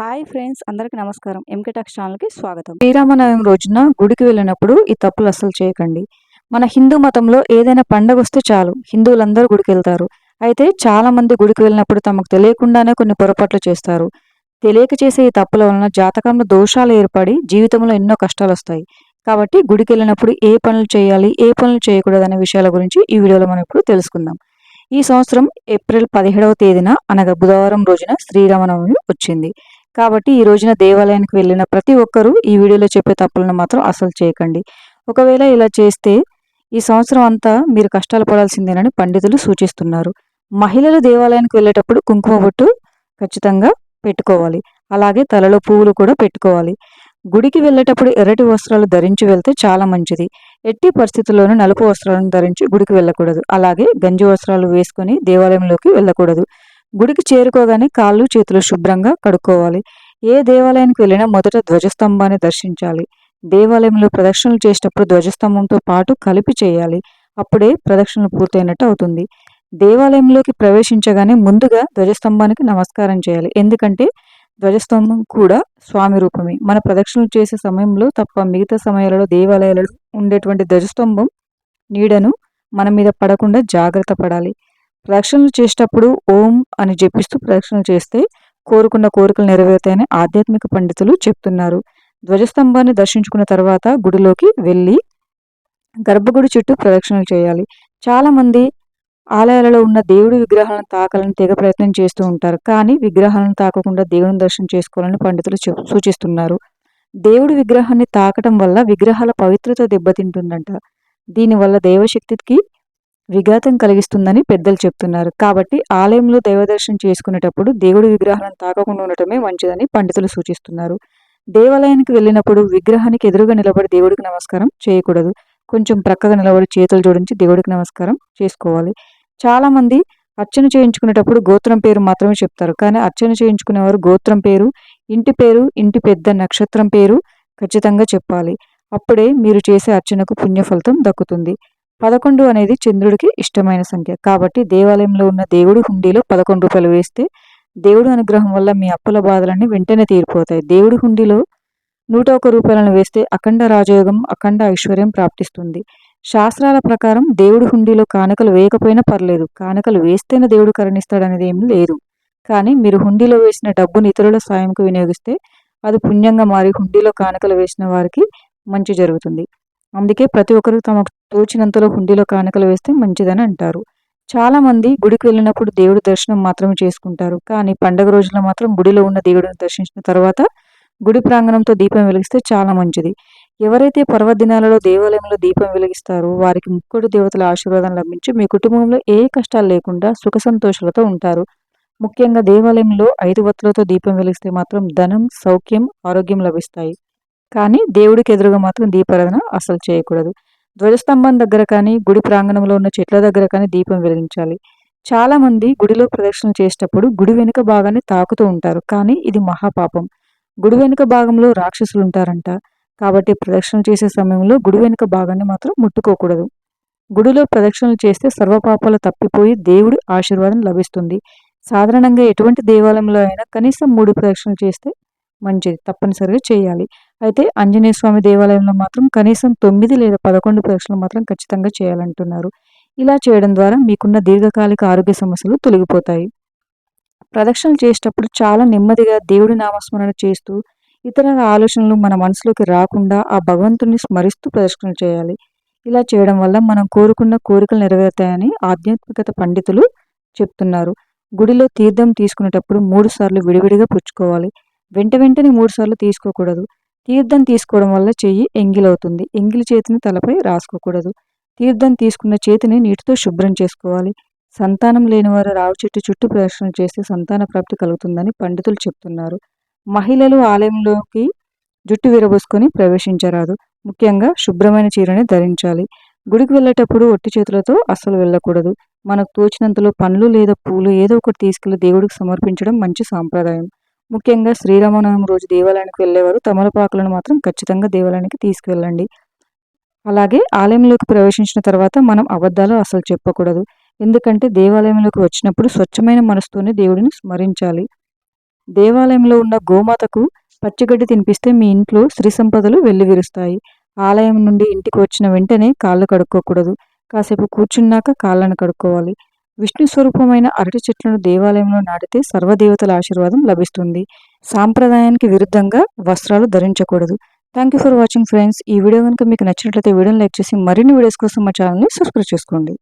Hi friends అందరికీ నమస్కారం. MK talks ఛానల్కి స్వాగతం. శ్రీరామనవమి రోజున గుడికి వెళ్ళినప్పుడు ఈ తప్పులు అస్సలు చేయకండి. మన హిందూ మతంలో ఏదైనా పండగ వస్తే చాలు హిందువులందరూ గుడికి వెళ్తారు. అయితే చాలా మంది గుడికి వెళ్ళినప్పుడు తమకు తెలియకుండానే కొన్ని పొరపాట్లు చేస్తారు. తెలియక చేసే ఈ తప్పుల వలన జాతకంలో దోషాలు ఏర్పడి జీవితంలో ఎన్నో కష్టాలు వస్తాయి. కాబట్టి గుడికి వెళ్ళినప్పుడు ఏ పనులు చేయాలి ఏ పనులు చేయకూడదు అనే విషయాల గురించి ఈ వీడియోలో మనం ఇప్పుడు తెలుసుకుందాం. ఈ సంవత్సరం ఏప్రిల్ పదిహేడవ తేదీన అనగా బుధవారం రోజున శ్రీరామనవమి వచ్చింది. కాబట్టి ఈ రోజున దేవాలయానికి వెళ్ళిన ప్రతి ఒక్కరూ ఈ వీడియోలో చెప్పే తప్పులను మాత్రం అసలు చేయకండి. ఒకవేళ ఇలా చేస్తే ఈ సంవత్సరం అంతా మీరు కష్టాలు పడాల్సిందేనని పండితులు సూచిస్తున్నారు. మహిళలు దేవాలయానికి వెళ్ళేటప్పుడు కుంకుమ బొట్టు ఖచ్చితంగా పెట్టుకోవాలి. అలాగే తలలో పువ్వులు కూడా పెట్టుకోవాలి. గుడికి వెళ్ళేటప్పుడు ఎర్రటి వస్త్రాలు ధరించి వెళ్తే చాలా మంచిది. ఎట్టి పరిస్థితుల్లోనూ నలుపు వస్త్రాలను ధరించి గుడికి వెళ్ళకూడదు. అలాగే గంజి వస్త్రాలు వేసుకొని దేవాలయంలోకి వెళ్ళకూడదు. గుడికి చేరుకోగానే కాళ్ళు చేతులు శుభ్రంగా కడుక్కోవాలి. ఏ దేవాలయానికి వెళ్ళినా మొదట ధ్వజస్తంభాన్ని దర్శించాలి. దేవాలయంలో ప్రదక్షిణలు చేసేటప్పుడు ధ్వజస్తంభంతో పాటు కలిపి చేయాలి. అప్పుడే ప్రదక్షిణలు పూర్తయినట్టు అవుతుంది. దేవాలయంలోకి ప్రవేశించగానే ముందుగా ధ్వజస్తంభానికి నమస్కారం చేయాలి. ఎందుకంటే ధ్వజస్తంభం కూడా స్వామి రూపమే. మన ప్రదక్షిణలు చేసే సమయంలో తప్ప మిగతా సమయాలలో దేవాలయాలలో ఉండేటువంటి ధ్వజస్తంభం నీడను మన మీద పడకుండా జాగ్రత్త పడాలి. ప్రదక్షిణలు చేసేటప్పుడు ఓం అని జపిస్తూ ప్రదక్షిణలు చేస్తే కోరుకున్న కోరికలు నెరవేరుతాయని ఆధ్యాత్మిక పండితులు చెప్తున్నారు. ధ్వజస్తంభాన్ని దర్శించుకున్న తర్వాత గుడిలోకి వెళ్ళి గర్భగుడి చుట్టూ ప్రదక్షిణలు చేయాలి. చాలామంది ఆలయాలలో ఉన్న దేవుడి విగ్రహాలను తాకాలని తెగ ప్రయత్నం చేస్తూ ఉంటారు. కానీ విగ్రహాలను తాకకుండా దేవుని దర్శనం చేసుకోవాలని పండితులు సూచిస్తున్నారు. దేవుడి విగ్రహాన్ని తాకటం వల్ల విగ్రహాల పవిత్రత దెబ్బతింటుందంట. దీనివల్ల దైవశక్తికి విఘాతం కలిగిస్తుందని పెద్దలు చెప్తున్నారు. కాబట్టి ఆలయంలో దైవదర్శనం చేసుకునేటప్పుడు దేవుడి విగ్రహాలను తాకకుండా ఉండటమే మంచిదని పండితులు సూచిస్తున్నారు. దేవాలయానికి వెళ్ళినప్పుడు విగ్రహానికి ఎదురుగా నిలబడి దేవుడికి నమస్కారం చేయకూడదు. కొంచెం ప్రక్కగా నిలబడి చేతులు జోడించి దేవుడికి నమస్కారం చేసుకోవాలి. చాలామంది అర్చన చేయించుకునేటప్పుడు గోత్రం పేరు మాత్రమే చెప్తారు. కానీ అర్చన చేయించుకునేవారు గోత్రం పేరు ఇంటి పేరు ఇంటి పెద్ద నక్షత్రం పేరు ఖచ్చితంగా చెప్పాలి. అప్పుడే మీరు చేసే అర్చనకు పుణ్యఫలితం దక్కుతుంది. పదకొండు అనేది చంద్రుడికి ఇష్టమైన సంఖ్య. కాబట్టి దేవాలయంలో ఉన్న దేవుడి హుండీలో పదకొండు రూపాయలు వేస్తే దేవుడు అనుగ్రహం వల్ల మీ అప్పుల బాధలన్నీ వెంటనే తీరిపోతాయి. దేవుడి హుండీలో నూట ఒక రూపాయలను వేస్తే అఖండ రాజయోగం అఖండ ఐశ్వర్యం ప్రాప్తిస్తుంది. శాస్త్రాల ప్రకారం దేవుడి హుండీలో కానుకలు వేయకపోయినా పర్లేదు. కానుకలు వేస్తేనే దేవుడు కరుణిస్తాడనేది ఏమీ లేదు. కానీ మీరు హుండీలో వేసిన డబ్బుని ఇతరుల సాయంకు వినియోగిస్తే అది పుణ్యంగా మారి హుండీలో కానుకలు వేసిన వారికి మంచి జరుగుతుంది. అందుకే ప్రతి ఒక్కరు తమకు తోచినంతలో హుండీలో కానుకలు వేస్తే మంచిదని అంటారు. చాలామంది గుడికి వెళ్ళినప్పుడు దేవుడి దర్శనం మాత్రమే చేసుకుంటారు. కానీ పండగ రోజుల్లో మాత్రం గుడిలో ఉన్న దేవుడిని దర్శించిన తర్వాత గుడి ప్రాంగణంతో దీపం వెలిగిస్తే చాలా మంచిది. ఎవరైతే పర్వదినాలలో దేవాలయంలో దీపం వెలిగిస్తారో వారికి ముక్కుడు దేవతల ఆశీర్వాదం లభించి మీ కుటుంబంలో ఏ కష్టాలు లేకుండా సుఖ సంతోషాలతో ఉంటారు. ముఖ్యంగా దేవాలయంలో ఐదు వత్తులతో దీపం వెలిగిస్తే మాత్రం ధనం సౌఖ్యం ఆరోగ్యం లభిస్తాయి. కానీ దేవుడికి ఎదురుగా మాత్రం దీపారాధన అసలు చేయకూడదు. ధ్వజస్తంభం దగ్గర కానీ గుడి ప్రాంగణంలో ఉన్న చెట్ల దగ్గర కానీ దీపం వెలిగించాలి. చాలామంది గుడిలో ప్రదక్షిణ చేసేటప్పుడు గుడి వెనుక భాగాన్ని తాకుతూ ఉంటారు. కానీ ఇది మహాపాపం. గుడి వెనుక భాగంలో రాక్షసులు ఉంటారంట. కాబట్టి ప్రదక్షిణ చేసే సమయంలో గుడి వెనుక భాగాన్ని మాత్రం ముట్టుకోకూడదు. గుడిలో ప్రదక్షిణలు చేస్తే సర్వపాపాలు తప్పిపోయి దేవుడి ఆశీర్వాదం లభిస్తుంది. సాధారణంగా ఎటువంటి దేవాలయంలో అయినా కనీసం మూడు ప్రదక్షిణలు చేస్తే మంచిది. తప్పనిసరిగా చేయాలి. అయితే ఆంజనేయ స్వామి దేవాలయంలో మాత్రం కనీసం తొమ్మిది లేదా పదకొండు పరీక్షలు మాత్రం ఖచ్చితంగా చేయాలంటున్నారు. ఇలా చేయడం ద్వారా మీకున్న దీర్ఘకాలిక ఆరోగ్య సమస్యలు తొలగిపోతాయి. ప్రదక్షిణలు చేసేటప్పుడు చాలా నెమ్మదిగా దేవుడి నామస్మరణ చేస్తూ ఇతర ఆలోచనలు మన మనసులోకి రాకుండా ఆ భగవంతుని స్మరిస్తూ ప్రదక్షిణలు చేయాలి. ఇలా చేయడం వల్ల మనం కోరుకున్న కోరికలు నెరవేరుతాయని ఆధ్యాత్మికత పండితులు చెప్తున్నారు. గుడిలో తీర్థం తీసుకునేటప్పుడు మూడు సార్లు విడివిడిగా పుచ్చుకోవాలి. వెంట వెంటనే మూడు సార్లు తీసుకోకూడదు. తీర్థం తీసుకోవడం వల్ల చెయ్యి ఎంగిలవుతుంది. ఎంగిలి చేతిని తలపై రాసుకోకూడదు. తీర్థం తీసుకున్న చేతిని నీటితో శుభ్రం చేసుకోవాలి. సంతానం లేనివారు రావు చెట్టు చుట్టూ ప్రదర్శన చేస్తే సంతాన ప్రాప్తి కలుగుతుందని పండితులు చెప్తున్నారు. మహిళలు ఆలయంలోకి జుట్టు విరబోసుకొని ప్రవేశించరాదు. ముఖ్యంగా శుభ్రమైన చీరని ధరించాలి. గుడికి వెళ్ళేటప్పుడు ఒట్టి చేతులతో అస్సలు వెళ్ళకూడదు. మనకు తోచినంతలో పండ్లు లేదా పూలు ఏదో ఒకటి తీసుకెళ్ళి దేవుడికి సమర్పించడం మంచి సాంప్రదాయం. ముఖ్యంగా శ్రీరామనవమి రోజు దేవాలయానికి వెళ్ళేవారు. తమలపాకులను మాత్రం ఖచ్చితంగా దేవాలయానికి తీసుకువెళ్ళండి అలాగే ఆలయంలోకి ప్రవేశించిన తర్వాత మనం అబద్ధాలు అసలు చెప్పకూడదు. ఎందుకంటే దేవాలయంలోకి వచ్చినప్పుడు స్వచ్ఛమైన మనసుతోనే దేవుడిని స్మరించాలి. దేవాలయంలో ఉన్న గోమాతకు పచ్చిగడ్డి తినిపిస్తే మీ ఇంట్లో శ్రీ సంపదలు వెల్లివిరుస్తాయి. ఆలయం నుండి ఇంటికి వచ్చిన వెంటనే కాళ్ళు కడుక్కోకూడదు. కాసేపు కూర్చున్నాక కాళ్ళను కడుక్కోవాలి. విష్ణు స్వరూపమైన అరటి చెట్లను దేవాలయంలో నాటితే సర్వదేవతల ఆశీర్వాదం లభిస్తుంది. సాంప్రదాయానికి విరుద్ధంగా వస్త్రాలు ధరించకూడదు. Thank you for watching friends ఈ వీడియో కనుక మీకు నచ్చినట్లయితే వీడియోని లైక్ చేసి మరిన్ని వీడియోస్ కోసం మా ఛానల్ని సబ్స్క్రైబ్ చేసుకోండి.